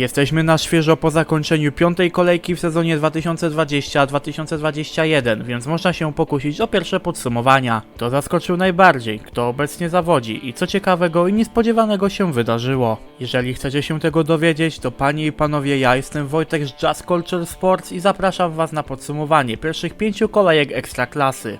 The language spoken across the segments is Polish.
Jesteśmy na świeżo po zakończeniu piątej kolejki w sezonie 2020-2021, więc można się pokusić o pierwsze podsumowania. Kto zaskoczył najbardziej, kto obecnie zawodzi i co ciekawego i niespodziewanego się wydarzyło. Jeżeli chcecie się tego dowiedzieć, to panie i panowie, ja jestem Wojtek z Jazz Culture Sports i zapraszam was na podsumowanie pierwszych pięciu kolejek Ekstraklasy.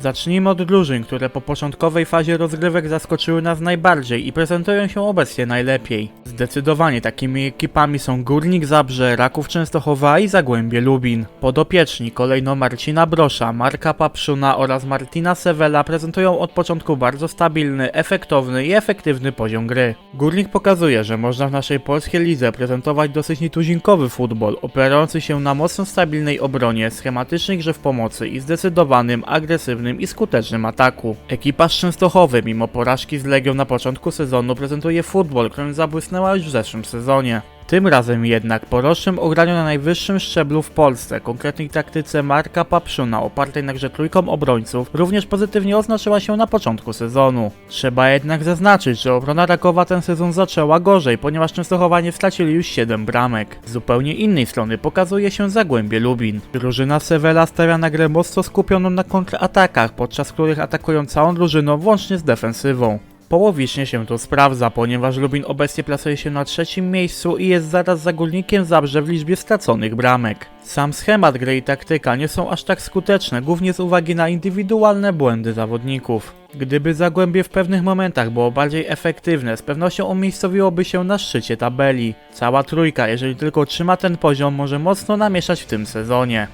Zacznijmy od drużyn, które po początkowej fazie rozgrywek zaskoczyły nas najbardziej i prezentują się obecnie najlepiej. Zdecydowanie takimi ekipami są Górnik Zabrze, Raków Częstochowa i Zagłębie Lubin. Podopieczni kolejno Marcina Brosza, Marka Papszuna oraz Martina Sewela prezentują od początku bardzo stabilny, efektowny i efektywny poziom gry. Górnik pokazuje, że można w naszej polskiej lidze prezentować dosyć nietuzinkowy futbol, opierający się na mocno stabilnej obronie, schematycznej grze w pomocy i zdecydowanym, agresywnym i skutecznym ataku. Ekipa z Częstochowy, mimo porażki z Legią na początku sezonu, prezentuje futbol, którym zabłysnęła już w zeszłym sezonie. Tym razem jednak po rocznym ograniu na najwyższym szczeblu w Polsce, konkretnej taktyce Marka Papszuna opartej na grze trójką obrońców, również pozytywnie oznaczyła się na początku sezonu. Trzeba jednak zaznaczyć, że obrona Rakowa ten sezon zaczęła gorzej, ponieważ Częstochowanie stracili już 7 bramek. Z zupełnie innej strony pokazuje się Zagłębie Lubin. Drużyna Sewela stawia na grę mocno skupioną na kontratakach, podczas których atakują całą drużyną włącznie z defensywą. Połowicznie się to sprawdza, ponieważ Lubin obecnie plasuje się na trzecim miejscu i jest zaraz za górnikiem Zabrze w liczbie straconych bramek. Sam schemat gry i taktyka nie są aż tak skuteczne, głównie z uwagi na indywidualne błędy zawodników. Gdyby Zagłębie w pewnych momentach było bardziej efektywne, z pewnością umiejscowiłoby się na szczycie tabeli. Cała trójka, jeżeli tylko trzyma ten poziom, może mocno namieszać w tym sezonie.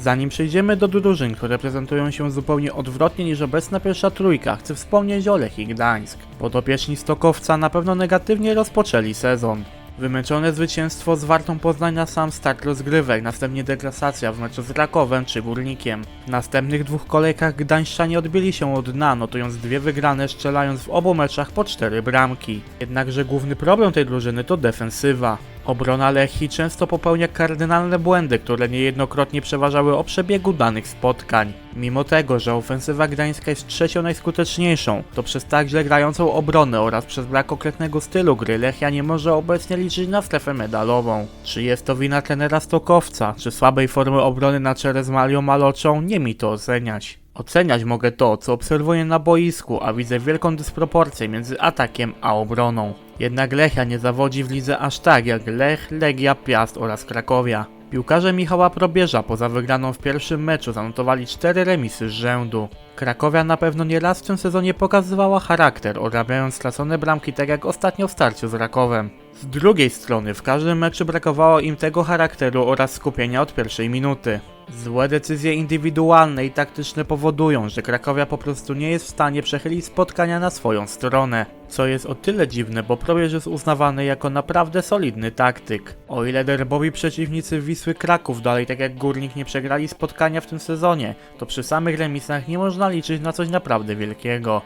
Zanim przejdziemy do drużyn, które prezentują się zupełnie odwrotnie niż obecna pierwsza trójka, chcę wspomnieć o Lech i Gdańsk. Podopieczni Stokowca na pewno negatywnie rozpoczęli sezon. Wymęczone zwycięstwo z Wartą Poznań na sam start rozgrywek, następnie deklasacja w meczu z Rakowem czy Górnikiem. W następnych dwóch kolejkach Gdańszczanie odbili się od dna, notując dwie wygrane, strzelając w obu meczach po cztery bramki. Jednakże główny problem tej drużyny to defensywa. Obrona Lechi często popełnia kardynalne błędy, które niejednokrotnie przeważały o przebiegu danych spotkań. Mimo tego, że ofensywa gdańska jest trzecią najskuteczniejszą, to przez tak źle grającą obronę oraz przez brak konkretnego stylu gry Lechia nie może obecnie liczyć na strefę medalową. Czy jest to wina trenera Stokowca, czy słabej formy obrony na czele z Marią Maloczą, nie mi to oceniać. Oceniać mogę to, co obserwuję na boisku, a widzę wielką dysproporcję między atakiem a obroną. Jednak Lechia nie zawodzi w lidze aż tak jak Lech, Legia, Piast oraz Krakowia. Piłkarze Michała Probierza poza wygraną w pierwszym meczu zanotowali 4 remisy z rzędu. Krakowia na pewno nie raz w tym sezonie pokazywała charakter, odrabiając stracone bramki tak jak ostatnio w starciu z Rakowem. Z drugiej strony w każdym meczu brakowało im tego charakteru oraz skupienia od pierwszej minuty. Złe decyzje indywidualne i taktyczne powodują, że Krakowia po prostu nie jest w stanie przechylić spotkania na swoją stronę. Co jest o tyle dziwne, bo Probierz jest uznawany jako naprawdę solidny taktyk. O ile derbowi przeciwnicy Wisły Kraków dalej tak jak Górnik nie przegrali spotkania w tym sezonie, to przy samych remisach nie można liczyć na coś naprawdę wielkiego.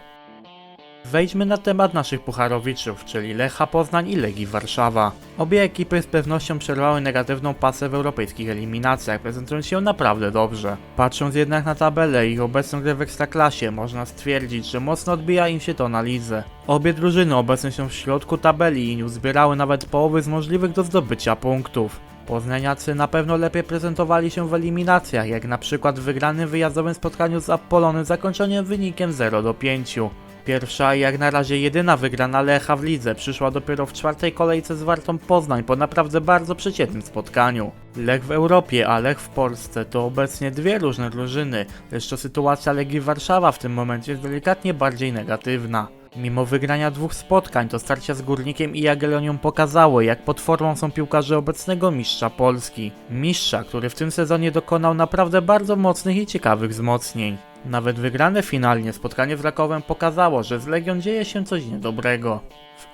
Wejdźmy na temat naszych pucharowiczów, czyli Lecha Poznań i Legii Warszawa. Obie ekipy z pewnością przerwały negatywną pasę w europejskich eliminacjach, prezentując się naprawdę dobrze. Patrząc jednak na tabelę i obecną grę w Ekstraklasie, można stwierdzić, że mocno odbija im się to na lidze. Obie drużyny obecne są w środku tabeli i nie uzbierały nawet połowy z możliwych do zdobycia punktów. Poznaniacy na pewno lepiej prezentowali się w eliminacjach, jak na przykład w wygranym wyjazdowym spotkaniu z Apollonem z zakończonym wynikiem 0 do 5. Pierwsza i jak na razie jedyna wygrana Lecha w lidze przyszła dopiero w czwartej kolejce z Wartą Poznań po naprawdę bardzo przeciętnym spotkaniu. Lech w Europie, a Lech w Polsce to obecnie dwie różne drużyny, to sytuacja Legii Warszawa w tym momencie jest delikatnie bardziej negatywna. Mimo wygrania dwóch spotkań, to starcia z Górnikiem i Jagiellonią pokazało, jak pod formą są piłkarze obecnego mistrza Polski. Mistrza, który w tym sezonie dokonał naprawdę bardzo mocnych i ciekawych wzmocnień. Nawet wygrane finalnie spotkanie z Rakowem pokazało, że z Legią dzieje się coś niedobrego.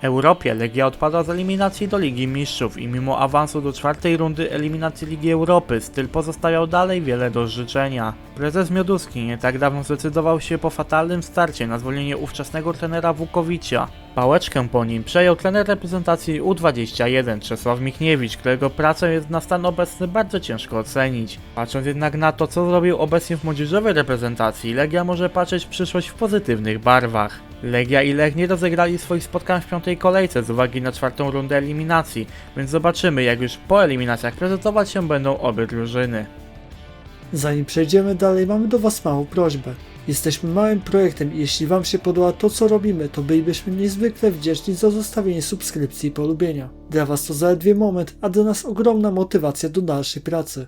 Europie Legia odpadła z eliminacji do Ligi Mistrzów i mimo awansu do czwartej rundy eliminacji Ligi Europy styl pozostawiał dalej wiele do życzenia. Prezes Mioduski nie tak dawno zdecydował się po fatalnym starcie na zwolnienie ówczesnego trenera Wukowicza. Pałeczkę po nim przejął trener reprezentacji U21 Czesław Michniewicz, którego pracę jest na stan obecny bardzo ciężko ocenić. Patrząc jednak na to, co zrobił obecnie w młodzieżowej reprezentacji, Legia może patrzeć w przyszłość w pozytywnych barwach. Legia i Lech nie rozegrali swoich spotkań w piątej kolejce z uwagi na czwartą rundę eliminacji, więc zobaczymy jak już po eliminacjach prezentować się będą obie drużyny. Zanim przejdziemy dalej, mamy do Was małą prośbę. Jesteśmy małym projektem i jeśli Wam się podoba to, co robimy, to bylibyśmy niezwykle wdzięczni za zostawienie subskrypcji i polubienia. Dla Was to zaledwie moment, a dla nas ogromna motywacja do dalszej pracy.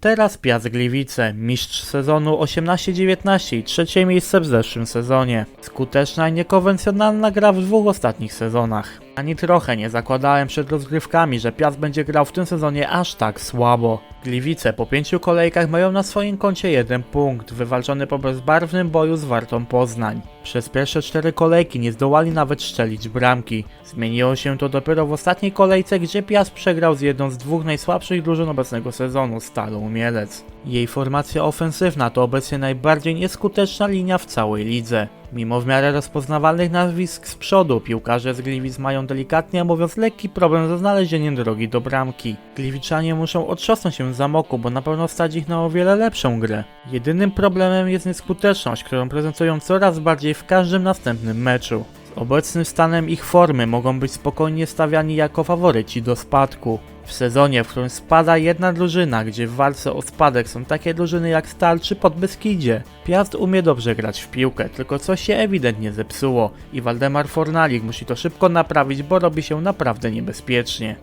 Teraz Piast Gliwice, mistrz sezonu 18-19 i trzecie miejsce w zeszłym sezonie. Skuteczna i niekonwencjonalna gra w dwóch ostatnich sezonach. Ani trochę nie zakładałem przed rozgrywkami, że Piast będzie grał w tym sezonie aż tak słabo. Gliwice po pięciu kolejkach mają na swoim koncie jeden punkt, wywalczony po bezbarwnym boju z Wartą Poznań. Przez pierwsze cztery kolejki nie zdołali nawet szczelić bramki. Zmieniło się to dopiero w ostatniej kolejce, gdzie Piast przegrał z jedną z dwóch najsłabszych drużyn obecnego sezonu, Stalą Mielec. Jej formacja ofensywna to obecnie najbardziej nieskuteczna linia w całej lidze. Mimo w miarę rozpoznawalnych nazwisk z przodu, piłkarze z Gliwic mają delikatnie mówiąc lekki problem ze znalezieniem drogi do bramki. Gliwiczanie muszą otrząsnąć się z zamoku, bo na pewno stać ich na o wiele lepszą grę. Jedynym problemem jest nieskuteczność, którą prezentują coraz bardziej w każdym następnym meczu. Z obecnym stanem ich formy mogą być spokojnie stawiani jako faworyci do spadku. W sezonie, w którym spada jedna drużyna, gdzie w walce o spadek są takie drużyny jak Stal czy Podbeskidzie, Piast umie dobrze grać w piłkę, tylko coś się ewidentnie zepsuło i Waldemar Fornalik musi to szybko naprawić, bo robi się naprawdę niebezpiecznie.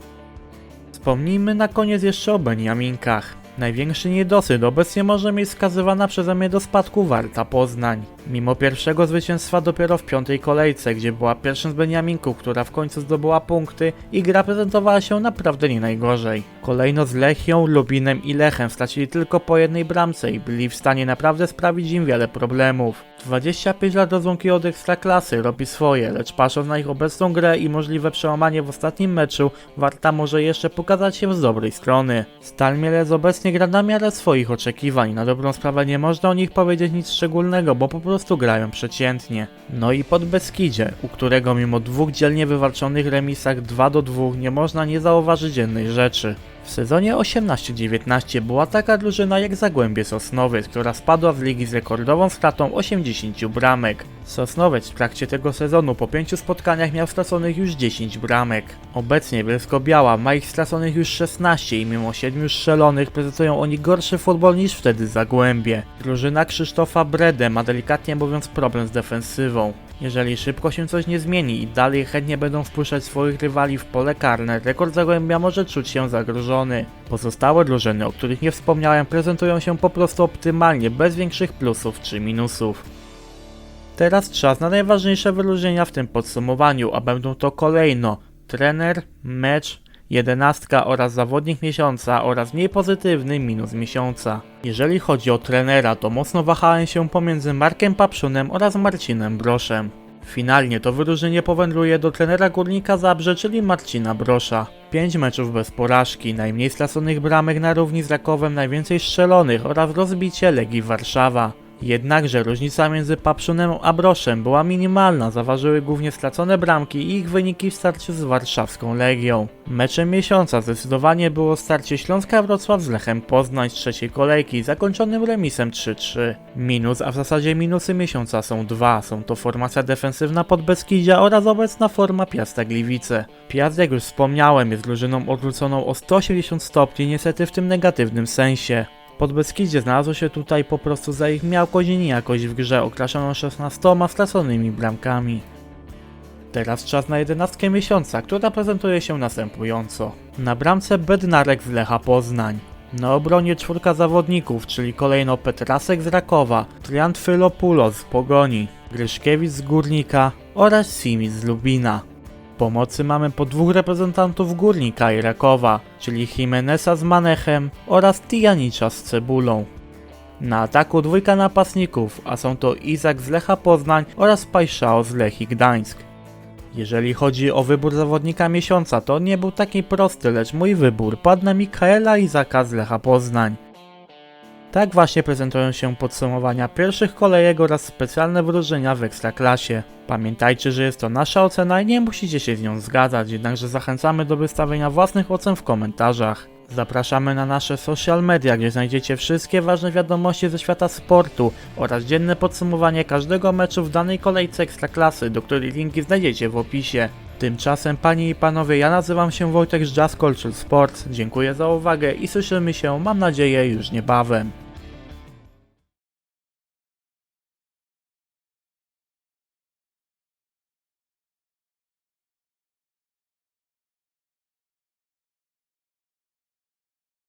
Wspomnijmy na koniec jeszcze o Beniaminkach. Największy niedosyt obecnie może mieć wskazywana przeze mnie do spadku Warta Poznań. Mimo pierwszego zwycięstwa dopiero w piątej kolejce, gdzie była pierwszym z Beniaminków, która w końcu zdobyła punkty i gra prezentowała się naprawdę nie najgorzej. Kolejno z Lechią, Lubinem i Lechem stracili tylko po jednej bramce i byli w stanie naprawdę sprawić im wiele problemów. 25 lat rozłąki od ekstraklasy robi swoje, lecz patrząc na ich obecną grę i możliwe przełamanie w ostatnim meczu, Warta może jeszcze pokazać się z dobrej strony. Stal Mielec obecnie gra na miarę swoich oczekiwań, na dobrą sprawę nie można o nich powiedzieć nic szczególnego, bo po prostu grają przeciętnie. No i pod Beskidzie, u którego mimo dwóch dzielnie wywalczonych remisach 2 do 2 nie można nie zauważyć jednej rzeczy. W sezonie 18-19 była taka drużyna jak Zagłębie Sosnowiec, która spadła z ligi z rekordową stratą 80 bramek. Sosnowiec w trakcie tego sezonu po 5 spotkaniach miał straconych już 10 bramek. Obecnie Bielsko-Biała ma ich straconych już 16 i mimo 7 strzelonych prezentują oni gorszy futbol niż wtedy Zagłębie. Drużyna Krzysztofa Brede ma delikatnie mówiąc problem z defensywą. Jeżeli szybko się coś nie zmieni i dalej chętnie będą wpuszczać swoich rywali w pole karne, rekord Zagłębia może czuć się zagrożony. Pozostałe drużyny, o których nie wspomniałem, prezentują się po prostu optymalnie, bez większych plusów czy minusów. Teraz czas na najważniejsze wyróżnienia w tym podsumowaniu, a będą to kolejno trener, mecz, jedenastka oraz zawodnik miesiąca oraz mniej pozytywny minus miesiąca. Jeżeli chodzi o trenera, to mocno wahałem się pomiędzy Markiem Papszunem oraz Marcinem Broszem. Finalnie to wyróżnienie powędruje do trenera Górnika Zabrze, czyli Marcina Brosza. 5 meczów bez porażki, najmniej straconych bramek na równi z Rakowem, najwięcej strzelonych oraz rozbicie Legii Warszawa. Jednakże różnica między Papszunem a Broszem była minimalna, zaważyły głównie stracone bramki i ich wyniki w starciu z warszawską Legią. Meczem miesiąca zdecydowanie było starcie Śląska Wrocław z Lechem Poznań z trzeciej kolejki, zakończonym remisem 3-3. Minus, a w zasadzie minusy miesiąca są dwa, są to formacja defensywna pod Beskidzia oraz obecna forma Piasta Gliwice. Piast, jak już wspomniałem, jest drużyną odwróconą o 180 stopni, niestety w tym negatywnym sensie. Podbeskidzie znalazło się tutaj po prostu za ich miałkość i niejakość w grze, okraszoną 16 straconymi bramkami. Teraz czas na jedenastkę miesiąca, która prezentuje się następująco. Na bramce Bednarek z Lecha Poznań. Na obronie czwórka zawodników, czyli kolejno Petrasek z Rakowa, Triantfylopoulos z Pogoni, Gryszkiewicz z Górnika oraz Simis z Lubina. Pomocy mamy po dwóch reprezentantów Górnika i Rakowa, czyli Jimeneza z Manechem oraz Tijanicza z Cebulą. Na ataku dwójka napastników, a są to Izak z Lecha Poznań oraz Pajszao z Lechii Gdańsk. Jeżeli chodzi o wybór zawodnika miesiąca, to nie był taki prosty, lecz mój wybór padł na Mikaela Izaka z Lecha Poznań. Tak właśnie prezentują się podsumowania pierwszych kolejek oraz specjalne wyróżnienia w Ekstraklasie. Pamiętajcie, że jest to nasza ocena i nie musicie się z nią zgadzać, jednakże zachęcamy do wystawienia własnych ocen w komentarzach. Zapraszamy na nasze social media, gdzie znajdziecie wszystkie ważne wiadomości ze świata sportu oraz dzienne podsumowanie każdego meczu w danej kolejce Ekstraklasy, do której linki znajdziecie w opisie. Tymczasem, panie i panowie, ja nazywam się Wojtek z Jazz Culture Sports. Dziękuję za uwagę i słyszymy się, mam nadzieję, już niebawem.